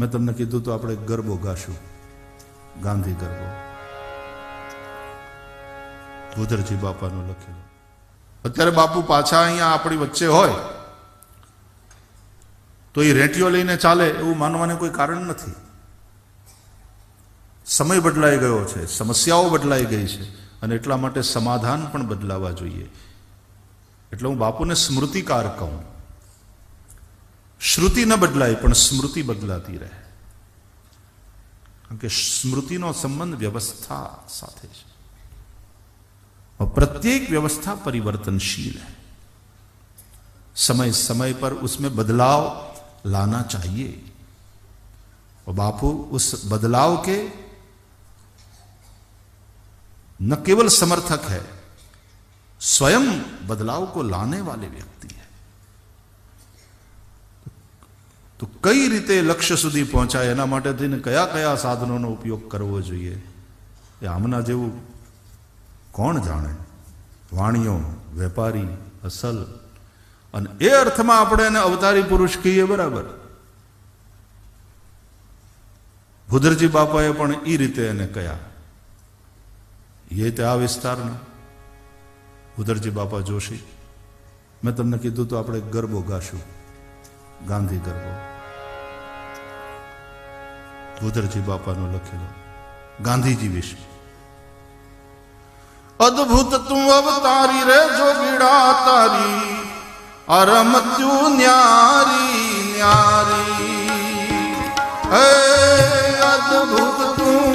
મેં તમને કીધું તો આપણે ગરબો ગાશું. ગાંધી ગરબો. ભૂધરજી બાપાનું લખેલું. અત્યારે બાપુ પાછા અહીંયા આપણી વચ્ચે હોય, તો એ રેટીઓ લઈને ચાલે એવું માનવાને કોઈ કારણ નથી. સમય બદલાઈ ગયો છે, સમસ્યાઓ બદલાઈ ગઈ છે, અને એટલા માટે સમાધાન પણ બદલાવા જોઈએ. એટલે હું બાપુને સ્મૃતિકાર કહું. શ્રુતિ ન બદલાય પણ સ્મૃતિ બદલાતી રહે કારણ કે સ્મૃતિનો સંબંધ વ્યવસ્થા સાથે છે और प्रत्येक व्यवस्था परिवर्तनशील है समय समय पर उसमें बदलाव लाना चाहिए और बापू उस बदलाव के न केवल समर्थक है स्वयं बदलाव को लाने वाले व्यक्ति તો કઈ રીતે લક્ષ્ય સુધી પહોંચાય? એના માટે થઈને કયા કયા સાધનોનો ઉપયોગ કરવો જોઈએ? એ આમના જેવું કોણ જાણે? વાણીઓ, વેપારી, અસલ. અને એ અર્થમાં આપણે એને અવતારી પુરુષ કહીએ બરાબર. ભુદરજી બાપાએ પણ એ રીતે એને કયા. એ તે આ વિસ્તારના. ભુદરજી બાપા જોશી. મેં તમને કીધું તો આપણે ગરબો ગાશું. ગાંધી ગરબો ભુદરજી બાપાનો લખેલો, ગાંધીજી વિશે. અદ્ભુત તું અવતારી રે જોગીડા તારી અરમત્યુ ન્યારી ન્યારી. હે અદ્ભુત તું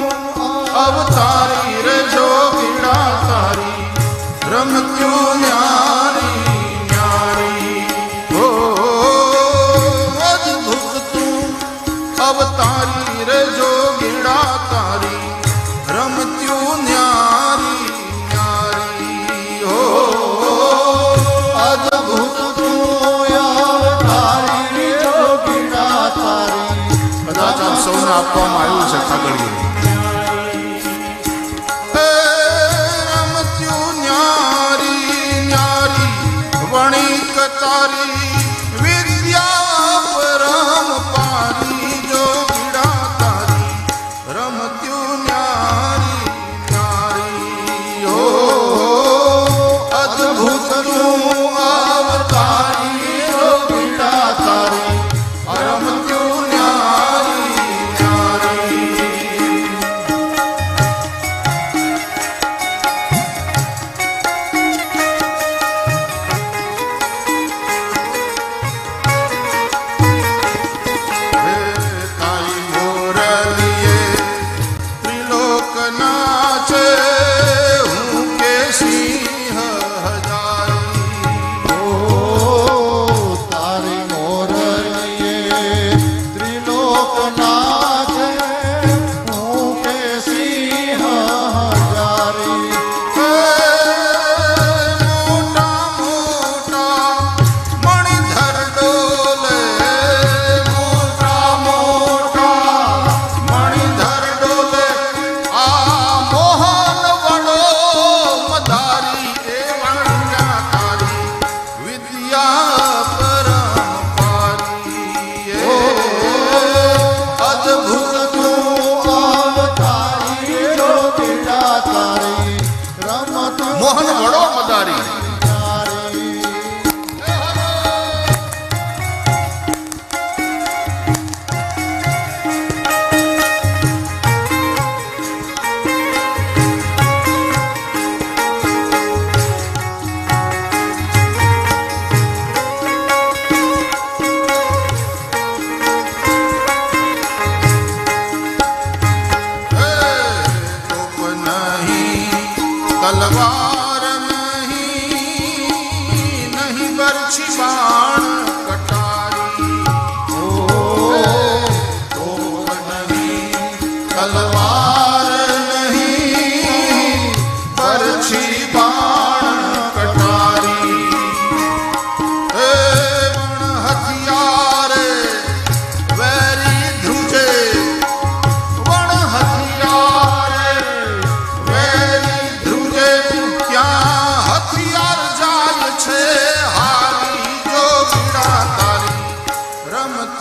સૌને આપવામાં આવ્યું છે કાગળિયું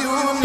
you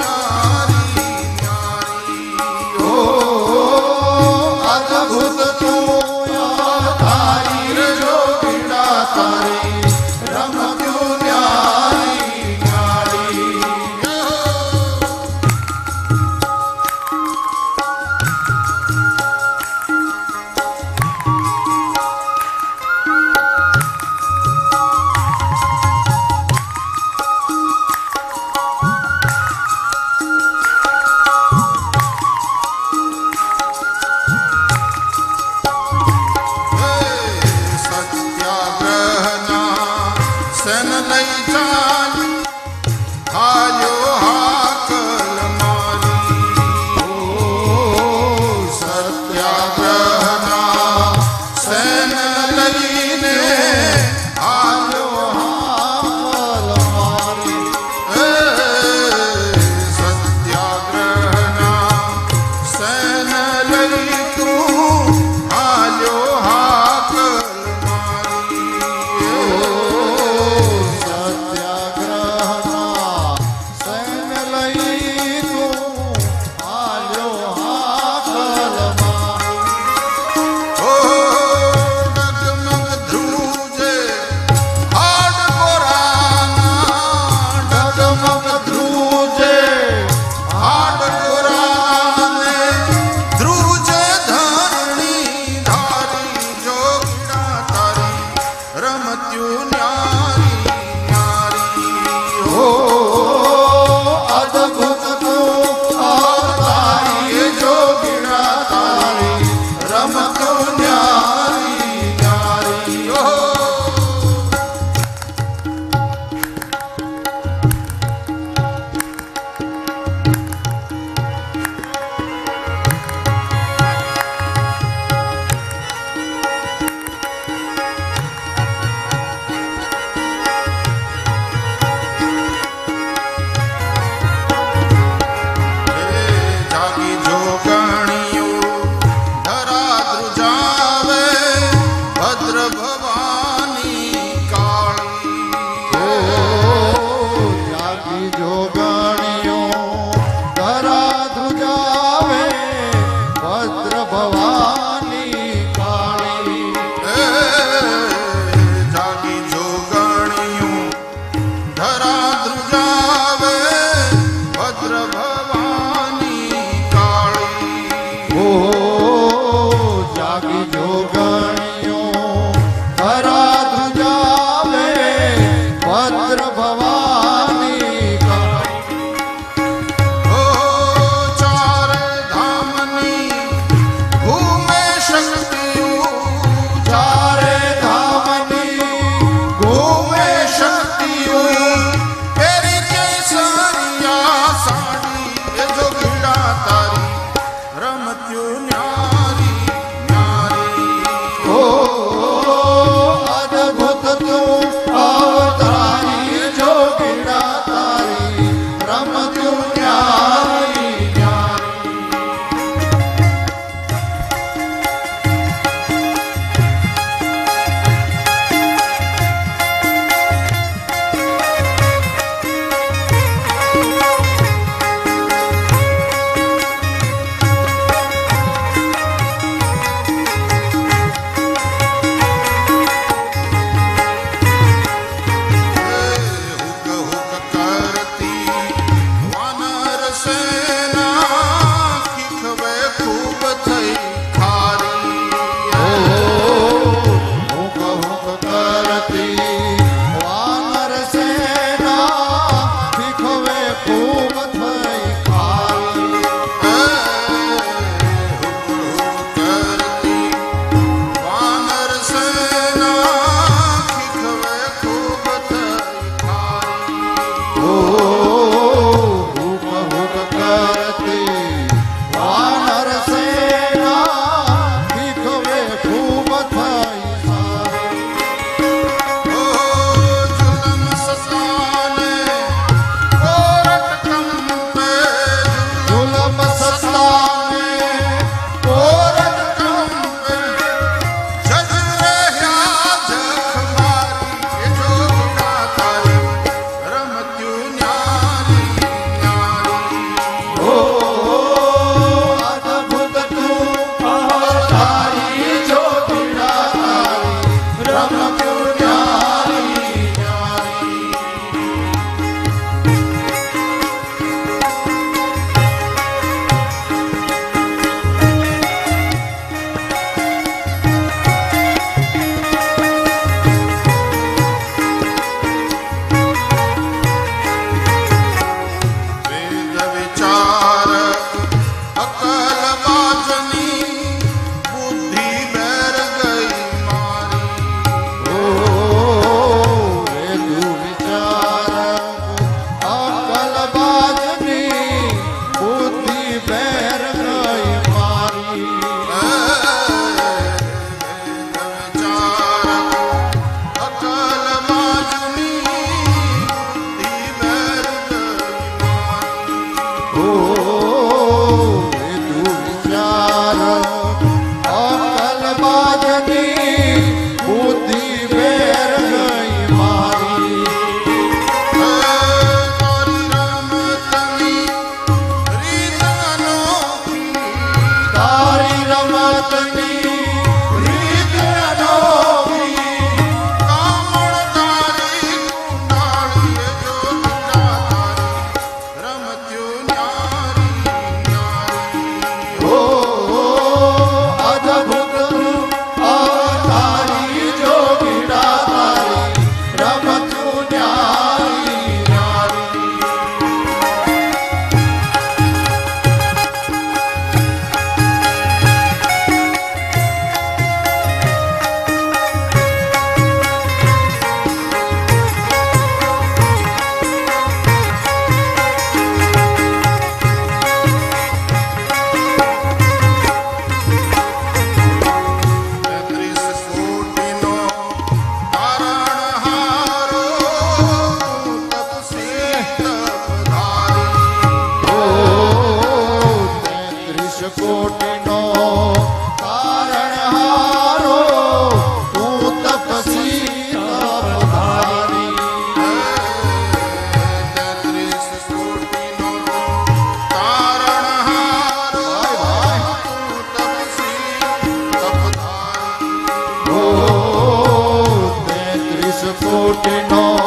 Supporting all.